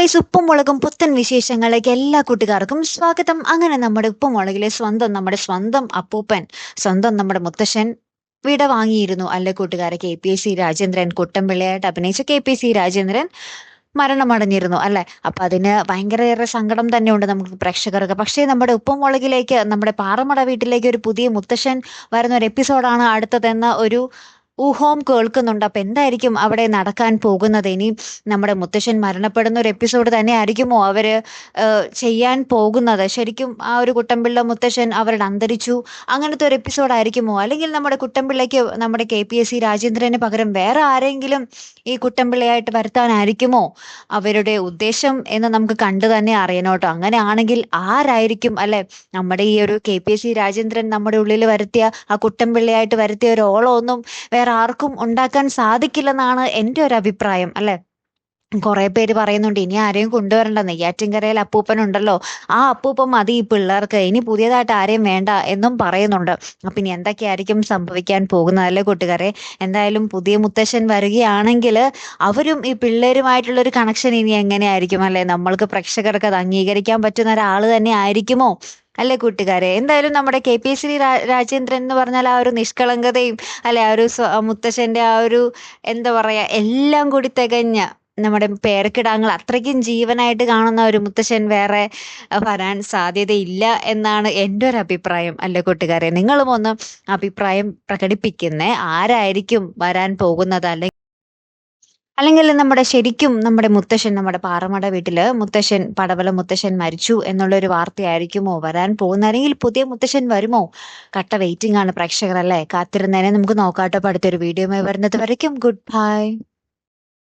Guys ഉപ്പും മുളകും പുത്തൻ വിശേഷങ്ങളിലേക്ക് എല്ലാ കൂട്ടുകാർക്കും സ്വാഗതം. അങ്ങനെ നമ്മുടെ ഉപ്പും മുളകിലെ സ്വന്തം നമ്മുടെ സ്വന്തം അപ്പൂപ്പൻ സ്വന്തം നമ്മുടെ മുത്തശ്ശൻ വിട വാങ്ങിയിരുന്നു അല്ലെ കൂട്ടുകാരെ? K P S C Rajendran കുട്ടമ്പിള്ളയായിട്ട് അഭിനയിച്ച K P S C Rajendran മരണമടഞ്ഞിരുന്നു അല്ലെ? അപ്പൊ അതിന് ഭയങ്കരയേറെ സങ്കടം തന്നെയുണ്ട് നമുക്ക് പ്രേക്ഷകർക്ക്. പക്ഷേ നമ്മുടെ ഉപ്പും മുളകിലേക്ക് നമ്മുടെ പാറമട വീട്ടിലേക്ക് ഒരു പുതിയ മുത്തശ്ശൻ വരുന്ന ഒരു എപ്പിസോഡാണ് അടുത്തതെന്ന ഒരു ഊഹവും കേൾക്കുന്നുണ്ട്. അപ്പൊ എന്തായിരിക്കും അവിടെ നടക്കാൻ പോകുന്നത്? ഇനി നമ്മുടെ മുത്തശ്ശൻ മരണപ്പെടുന്ന ഒരു എപ്പിസോഡ് തന്നെ ആയിരിക്കുമോ അവർ ചെയ്യാൻ പോകുന്നത്? ശരിക്കും ആ ഒരു കുട്ടമ്പിള്ള മുത്തശ്ശൻ അവരുടെ അന്തരിച്ചു. അങ്ങനത്തെ ഒരു എപ്പിസോഡ് ആയിരിക്കുമോ? അല്ലെങ്കിൽ നമ്മുടെ കുട്ടമ്പിള്ളയ്ക്ക് നമ്മുടെ കെ പി എസ് സി രാജേന്ദ്രന് പകരം വേറെ ആരെങ്കിലും ഈ കുട്ടമ്പിള്ളയായിട്ട് വരുത്താനായിരിക്കുമോ? അവരുടെ ഉദ്ദേശം എന്ന് നമുക്ക് കണ്ടു തന്നെ അറിയണം കേട്ടോ. അങ്ങനെയാണെങ്കിൽ ആരായിരിക്കും അല്ലെ നമ്മുടെ ഈ ഒരു K P S C Rajendran നമ്മുടെ ഉള്ളിൽ വരുത്തിയ ആ കുട്ടമ്പിള്ളയായിട്ട് വരുത്തിയ ഒരു ഓളമൊന്നും വേറെ ആർക്കും ഉണ്ടാക്കാൻ സാധിക്കില്ലെന്നാണ് എന്റെ ഒരു അഭിപ്രായം അല്ലെ? കുറെ പേര് പറയുന്നുണ്ട് ഇനി ആരെയും കൊണ്ടുവരണ്ട നെയ്യാറ്റിൻകരയിൽ അപ്പൂപ്പനുണ്ടല്ലോ. ആ അപ്പൂപ്പൻ മതി ഈ പിള്ളേർക്ക് ഇനി പുതിയതായിട്ട് ആരെയും വേണ്ട എന്നും പറയുന്നുണ്ട്. അപ്പൊ ഇനി എന്തൊക്കെയായിരിക്കും സംഭവിക്കാൻ പോകുന്നത് അല്ലേ കൂട്ടുകാരെ? എന്തായാലും പുതിയ മുത്തശ്ശൻ വരികയാണെങ്കിൽ അവരും ഈ പിള്ളേരുമായിട്ടുള്ള ഒരു കണക്ഷൻ ഇനി എങ്ങനെയായിരിക്കും അല്ലെ? നമ്മൾക്ക് പ്രേക്ഷകർക്ക് അത് അംഗീകരിക്കാൻ പറ്റുന്ന ഒരാൾ തന്നെ ആയിരിക്കുമോ അല്ലെ കൂട്ടുകാരെ? എന്തായാലും നമ്മുടെ K P S C Rajendran എന്ന് പറഞ്ഞാൽ ആ ഒരു നിഷ്കളങ്കതയും അല്ലെ? ആ ഒരു മുത്തശ്ശന്റെ ആ ഒരു എന്താ പറയാ എല്ലാം കൂടി തികഞ്ഞ നമ്മുടെ പേരക്കിടാങ്ങൾ അത്രയ്ക്കും ജീവനായിട്ട് കാണുന്ന ഒരു മുത്തശ്ശൻ വേറെ വരാൻ സാധ്യതയില്ല എന്നാണ് എന്റെ ഒരു അഭിപ്രായം അല്ലേ കൂട്ടുകാരെ? നിങ്ങളും ഒന്ന് അഭിപ്രായം പ്രകടിപ്പിക്കുന്നേ. ആരായിരിക്കും വരാൻ പോകുന്നത്? അല്ലെങ്കിൽ അല്ലെങ്കിൽ നമ്മുടെ ശരിക്കും നമ്മുടെ മുത്തശ്ശൻ നമ്മുടെ പാറമട വീട്ടിൽ മുത്തശ്ശൻ പടവല മുത്തശ്ശൻ മരിച്ചു എന്നുള്ളൊരു വാർത്തയായിരിക്കുമോ വരാൻ പോകുന്ന അല്ലെങ്കിൽ പുതിയ മുത്തശ്ശൻ വരുമോ? കട്ട വെയിറ്റിംഗ് ആണ് പ്രേക്ഷകർ അല്ലേ? കാത്തിരുന്നതിനെ നമുക്ക് നോക്കാട്ടോ. അടുത്തൊരു വീഡിയോ വരുന്നത് വരയ്ക്കും. Good bye.